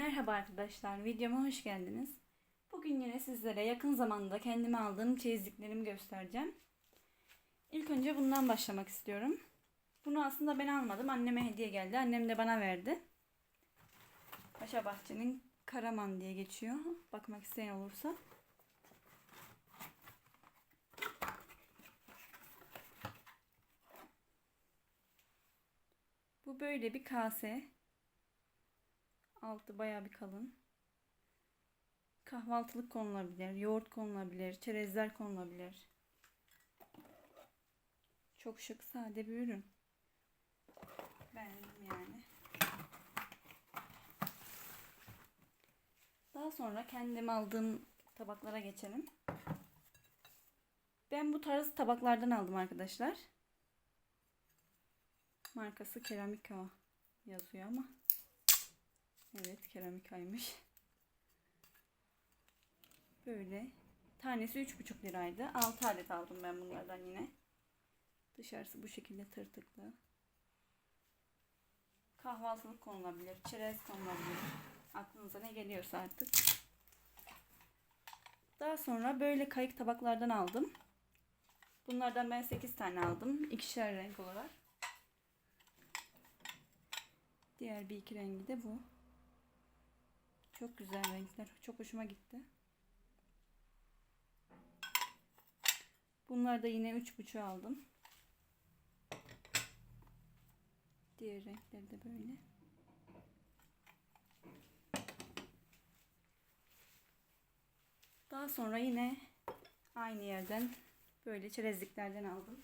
Merhaba arkadaşlar, videoma hoş geldiniz. Bugün yine sizlere yakın zamanda kendime aldığım çeyizliklerimi göstereceğim. İlk önce bundan başlamak istiyorum. Bunu aslında ben almadım, anneme hediye geldi. Annem de bana verdi. Paşa Bahçe'nin Karaman diye geçiyor. Bakmak isteyen olursa. Bu böyle bir kase. Altı baya bir kalın. Kahvaltılık konulabilir, yoğurt konulabilir, çerezler konulabilir. Çok şık, sade bir ürün. Beğendim yani. Daha sonra kendim aldığım tabaklara geçelim. Ben bu tarz tabaklardan aldım arkadaşlar. Markası Keramika yazıyor ama Evet keramikaymış. Böyle. Tanesi 3,5 liraydı. 6 adet aldım ben bunlardan yine. Dışarısı bu şekilde tırtıklı. Kahvaltılık konulabilir. Çerez konulabilir. Aklınıza ne geliyorsa artık. Daha sonra böyle kayık tabaklardan aldım. Bunlardan ben 8 tane aldım. İkişer renk olarak. Diğer bir iki rengi de bu. Çok güzel renkler. Çok hoşuma gitti. Bunlar da yine 3,5 aldım. Diğer renkleri de böyle. Daha sonra yine aynı yerden böyle çerezliklerden aldım.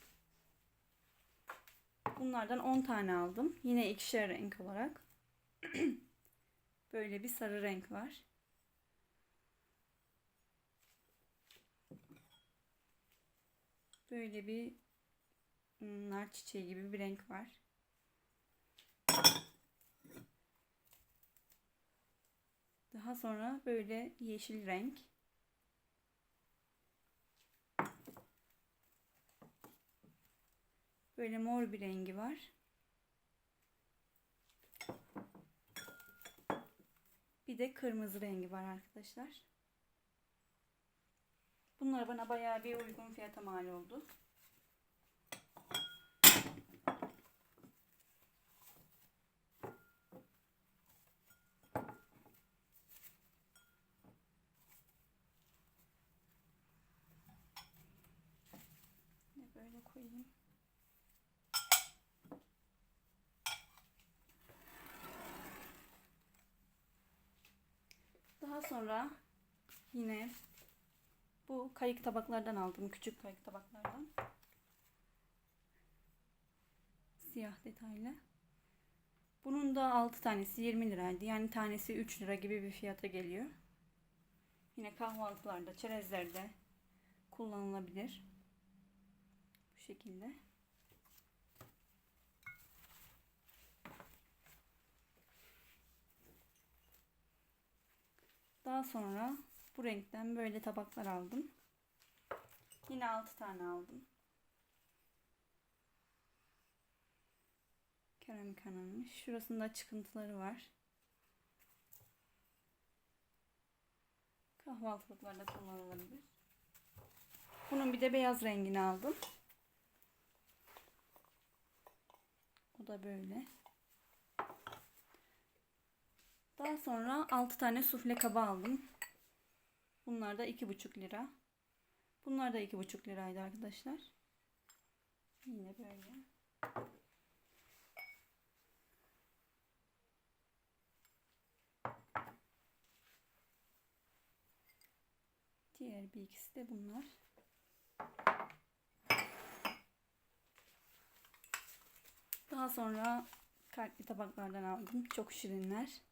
Bunlardan 10 tane aldım. Yine ikişer renk olarak. Böyle bir sarı renk var. Böyle bir nar çiçeği gibi bir renk var. Daha sonra böyle yeşil renk. Böyle mor bir rengi var. Bir de kırmızı rengi var arkadaşlar. Bunlar bana bayağı bir uygun fiyata mal oldu. Böyle koyayım. Daha sonra yine bu kayık tabaklardan aldım. Küçük kayık tabaklardan. Siyah detaylı. Bunun da 6 tanesi 20 liraydı. Yani tanesi 3 lira gibi bir fiyata geliyor. Yine kahvaltılarda, çerezlerde kullanılabilir. Bu şekilde. Daha sonra bu renkten böyle tabaklar aldım. Yine 6 tane aldım. Keramik hanımmış. Şurasında çıkıntıları var. Kahvaltılıklarda kullanılabilir. Bunun bir de beyaz rengini aldım. O da böyle. Daha sonra 6 tane sufle kaba aldım. Bunlar da 2,5 lira. Bunlar da 2,5 liraydı arkadaşlar. Yine böyle. Diğer bir ikisi de bunlar. Daha sonra kalpli tabaklardan aldım. Çok şirinler.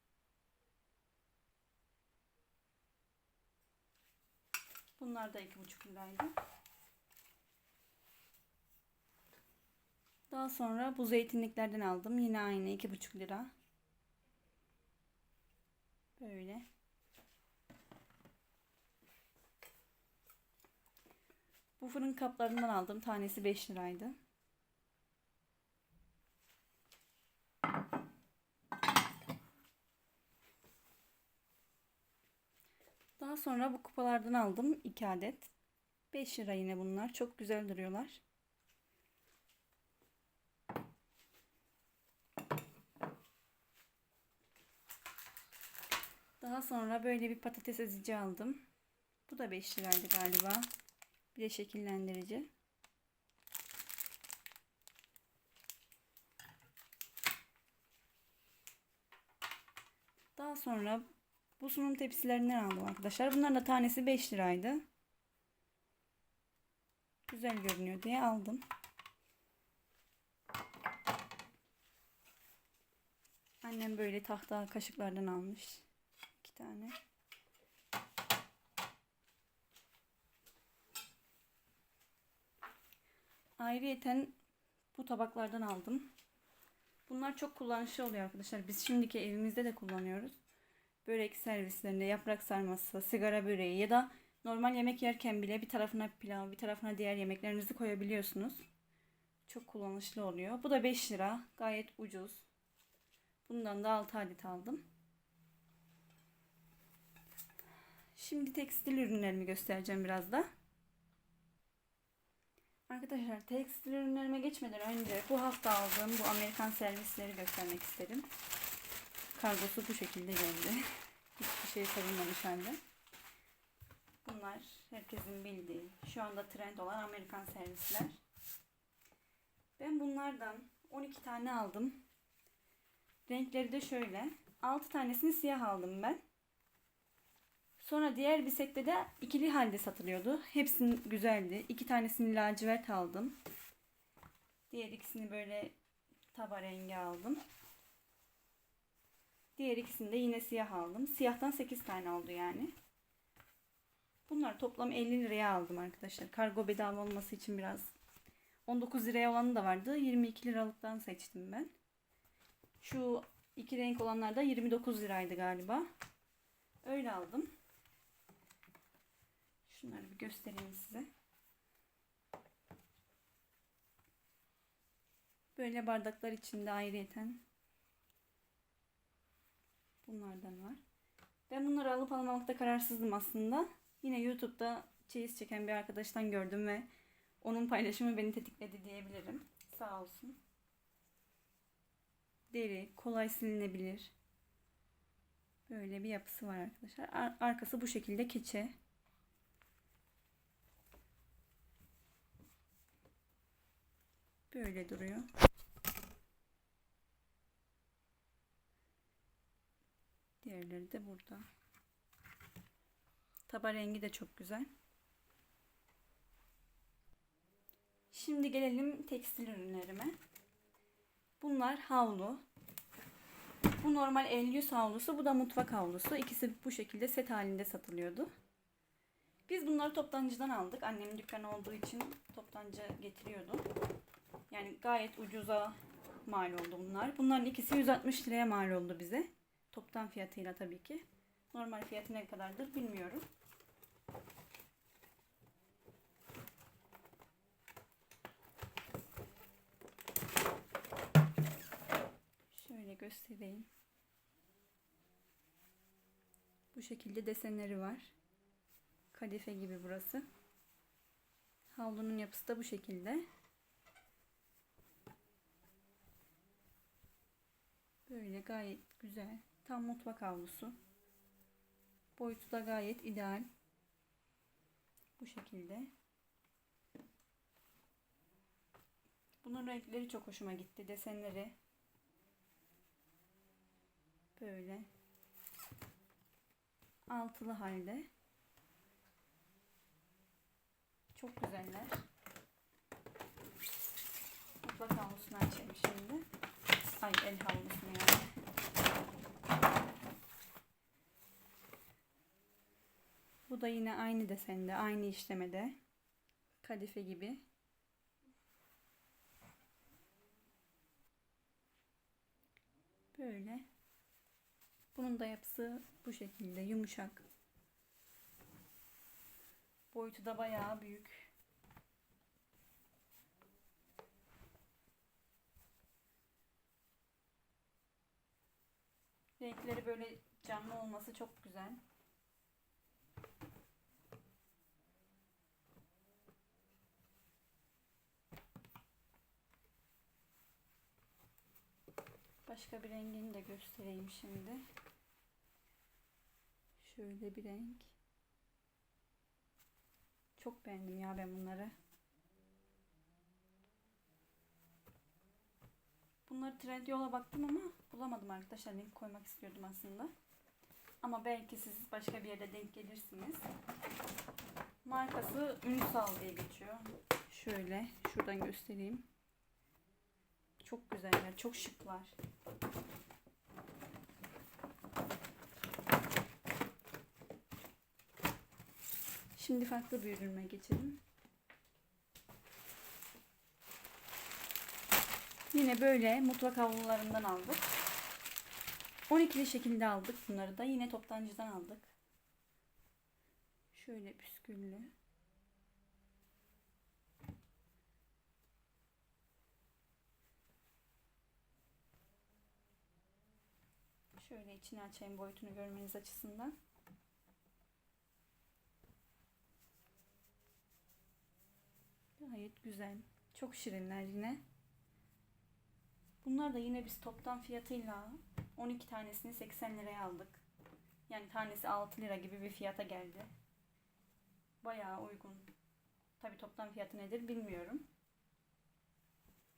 Bunlar da iki buçuk liraydı. Daha sonra bu zeytinliklerden aldım. Yine aynı iki buçuk lira. Böyle. Bu fırın kaplarından aldım. Tanesi 5 liraydı. Daha sonra bu kupalardan aldım 2 adet. 5 lira yine bunlar. Çok güzel duruyorlar. Daha sonra böyle bir patates ezici aldım. Bu da 5 liraydı galiba. Bir de şekillendirici. Daha sonra bu sunum tepsilerinden aldım arkadaşlar. Bunların da tanesi 5 liraydı. Güzel görünüyor diye aldım. Annem böyle tahta kaşıklardan almış. iki tane. Ayrıyeten bu tabaklardan aldım. Bunlar çok kullanışlı oluyor arkadaşlar. Biz şimdiki evimizde de kullanıyoruz. Börek servislerinde yaprak sarması, sigara böreği ya da normal yemek yerken bile bir tarafına pilav, bir tarafına diğer yemeklerinizi koyabiliyorsunuz. Çok kullanışlı oluyor. Bu da 5 lira. Gayet ucuz. Bundan da 6 adet aldım. Şimdi tekstil ürünlerimi göstereceğim biraz da. Arkadaşlar tekstil ürünlerime geçmeden önce bu hafta aldığım bu Amerikan servisleri göstermek istedim. Kargosu bu şekilde geldi. Hiçbir şey sarılmamış halde. Bunlar herkesin bildiği, şu anda trend olan Amerikan servisler. Ben bunlardan 12 tane aldım. Renkleri de şöyle. 6 tanesini siyah aldım ben. Sonra diğer bir sette de ikili halde satılıyordu. Hepsinin güzeldi. İki tanesini lacivert aldım. Diğer ikisini böyle taba rengi aldım. Diğer ikisini de yine siyah aldım. Siyahtan 8 tane oldu yani. Bunlar toplam 50 liraya aldım arkadaşlar. Kargo bedava olması için biraz 19 liraya olanı da vardı. 22 liralıktan seçtim ben. Şu iki renk olanlar da 29 liraydı galiba. Öyle aldım. Şunları bir göstereyim size. Böyle bardaklar içinde ayrıyeten bunlardan var. Ben bunları alıp almamakta kararsızdım aslında. Yine YouTube'da çeyiz çeken bir arkadaştan gördüm ve onun paylaşımı beni tetikledi diyebilirim. Sağ olsun. Deri, kolay silinebilir. Böyle bir yapısı var arkadaşlar. Ar- arkası bu şekilde keçe. Böyle duruyor. Diğerleri de burada. Taba rengi de çok güzel. Şimdi gelelim tekstil ürünlerime. Bunlar havlu. Bu normal el yüz havlusu, bu da mutfak havlusu. İkisi bu şekilde set halinde satılıyordu. Biz bunları toptancıdan aldık. Annemin dükkanı olduğu için toptancı getiriyordu. Yani gayet ucuza mal oldu bunlar. Bunların ikisi 160 liraya mal oldu bize. Toptan fiyatıyla tabii ki. Normal fiyatı ne kadardır bilmiyorum. Şöyle göstereyim. Bu şekilde desenleri var. Kadife gibi burası. Havlunun yapısı da bu şekilde. Böyle gayet güzel. Tam mutfak havlusu. Boyutu da gayet ideal. Bu şekilde. Bunun renkleri çok hoşuma gitti. Desenleri. Böyle. Altılı halde. Çok güzeller. Mutfak havlusunu açayım şimdi. Ay el havlusunu yani. Bu da yine aynı desende, aynı işlemede. Kadife gibi. Böyle. Bunun da yapısı bu şekilde yumuşak. Boyutu da bayağı büyük. Renkleri böyle canlı olması çok güzel. Başka bir rengini de göstereyim şimdi. Şöyle bir renk. Çok beğendim ya ben bunları. Bunları Trendyol'a baktım ama bulamadım arkadaşlar. Link koymak istiyordum aslında. Ama belki siz başka bir yerde denk gelirsiniz. Markası Ünsal diye geçiyor. Şöyle şuradan göstereyim. Çok güzeller, çok şıklar. Şimdi farklı bir ürüne geçelim. Yine böyle mutfak havlularından aldık. 12'li şekilde aldık bunları da. Yine toptancıdan aldık. Şöyle püsküllü. Şöyle içini açayım boyutunu görmeniz açısından. Gayet güzel. Çok şirinler yine. Bunlar da yine biz toptan fiyatıyla 12 tanesini 80 liraya aldık. Yani tanesi 6 lira gibi bir fiyata geldi. Bayağı uygun. Tabi toptan fiyatı nedir bilmiyorum.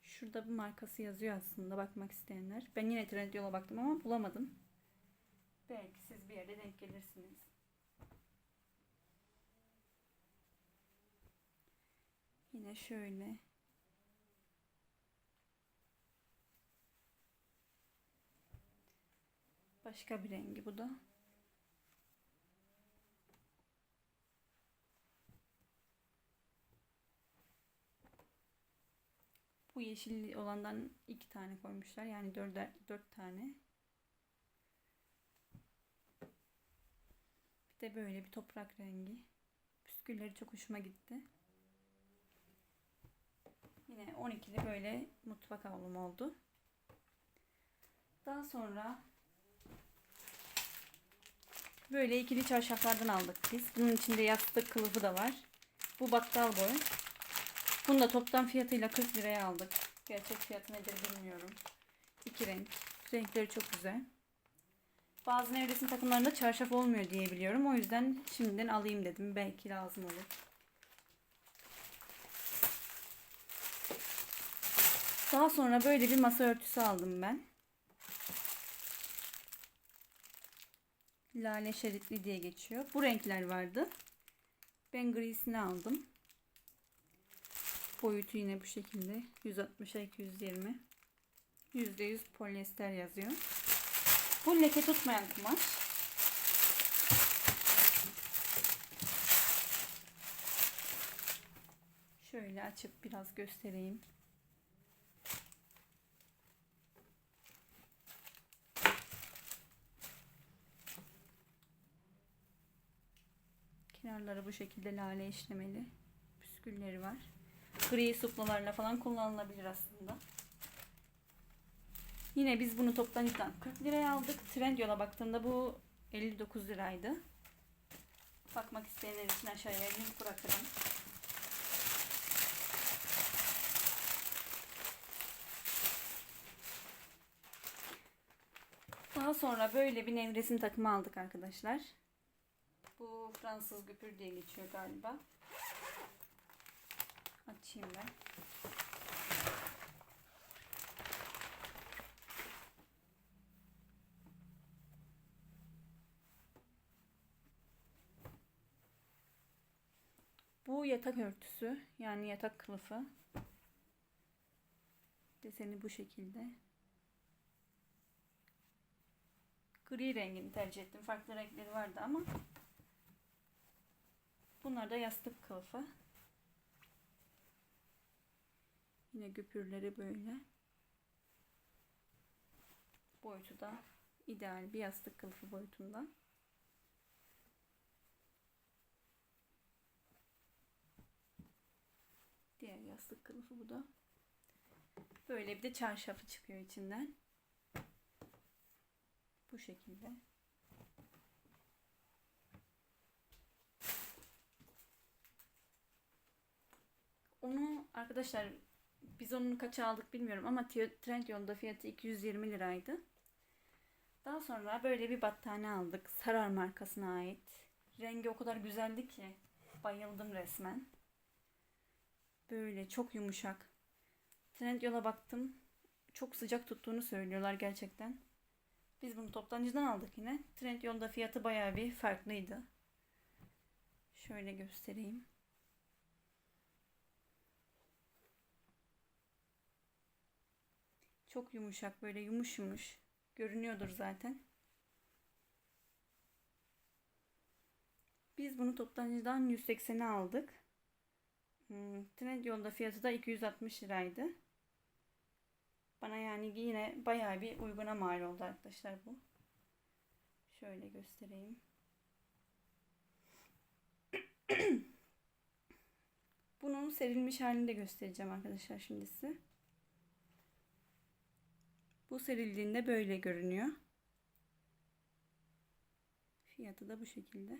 Şurada bir markası yazıyor aslında bakmak isteyenler. Ben yine Trendyol'a baktım ama bulamadım. Belki siz bir yerde denk gelirsiniz. Yine şöyle. Başka bir rengi bu da. Bu yeşil olandan iki tane koymuşlar. Yani dörder, dört tane. De böyle bir toprak rengi. Püskülleri çok hoşuma gitti. Yine 12'li böyle mutfak havlum oldu. Daha sonra böyle ikili çarşaflardan aldık biz. Bunun içinde yastık kılıfı da var. Bu battal boy. Bunu da toptan fiyatıyla 40 liraya aldık. Gerçek fiyatı nedir bilmiyorum. İki renk. Renkleri çok güzel. Bazı nevresim takımlarında çarşaf olmuyor diye biliyorum. O yüzden şimdiden alayım dedim. Belki lazım olur. Daha sonra böyle bir masa örtüsü aldım ben. Lale şeritli diye geçiyor. Bu renkler vardı. Ben grisini aldım. Boyutu yine bu şekilde. 160'a 220. %100 polyester yazıyor. Bu leke tutmayan kumaş. Şöyle açıp biraz göstereyim. Kenarları bu şekilde lale işlemeli. Püskülleri var. Gri suplalarla falan kullanılabilir aslında. Yine biz bunu toptancıdan 40 liraya aldık. Trendyol'a baktığımda bu 59 liraydı. Bakmak isteyenler için aşağıya link bırakırım. Daha sonra böyle bir nevresim takımı aldık arkadaşlar. Bu Fransız güpür diye geçiyor galiba. Açayım ben. Bu yatak örtüsü. Yani yatak kılıfı. Deseni bu şekilde. Gri rengini tercih ettim. Farklı renkleri vardı ama bunlar da yastık kılıfı. Yine güpürleri böyle. Boyutu da ideal bir yastık kılıfı boyutunda. Diğer yastık kılıfı bu da. Böyle bir de çarşafı çıkıyor içinden. Bu şekilde. Onu arkadaşlar Biz onu kaça aldık bilmiyorum ama Trendyol'da fiyatı 220 liraydı. Daha sonra böyle bir battaniye aldık. Sarar markasına ait. Rengi o kadar güzeldi ki bayıldım resmen. Böyle çok yumuşak. Trendyol'a baktım. Çok sıcak tuttuğunu söylüyorlar gerçekten. Biz bunu toptancıdan aldık yine. Trendyol'da fiyatı bayağı bir farklıydı. Şöyle göstereyim. Çok yumuşak böyle yumuş yumuş. Görünüyordur zaten. Biz bunu toptancıdan 180'e aldık. Hmm, Trendyol'da fiyatı da 260 liraydı. Bana yani yine bayağı bir uyguna mal oldu arkadaşlar bu. Şöyle göstereyim. Bunun serilmiş halini de göstereceğim arkadaşlar şimdi size. Bu serildiğinde böyle görünüyor. Fiyatı da bu şekilde.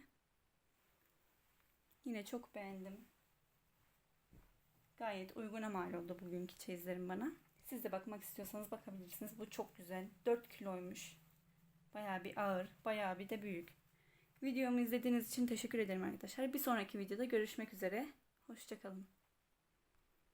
Yine çok beğendim. Gayet uyguna mal oldu bugünkü çeyizlerim bana. Siz de bakmak istiyorsanız bakabilirsiniz. Bu çok güzel. 4 kiloymuş. Bayağı bir ağır, bayağı bir de büyük. Videomu izlediğiniz için teşekkür ederim arkadaşlar. Bir sonraki videoda görüşmek üzere. Hoşçakalın.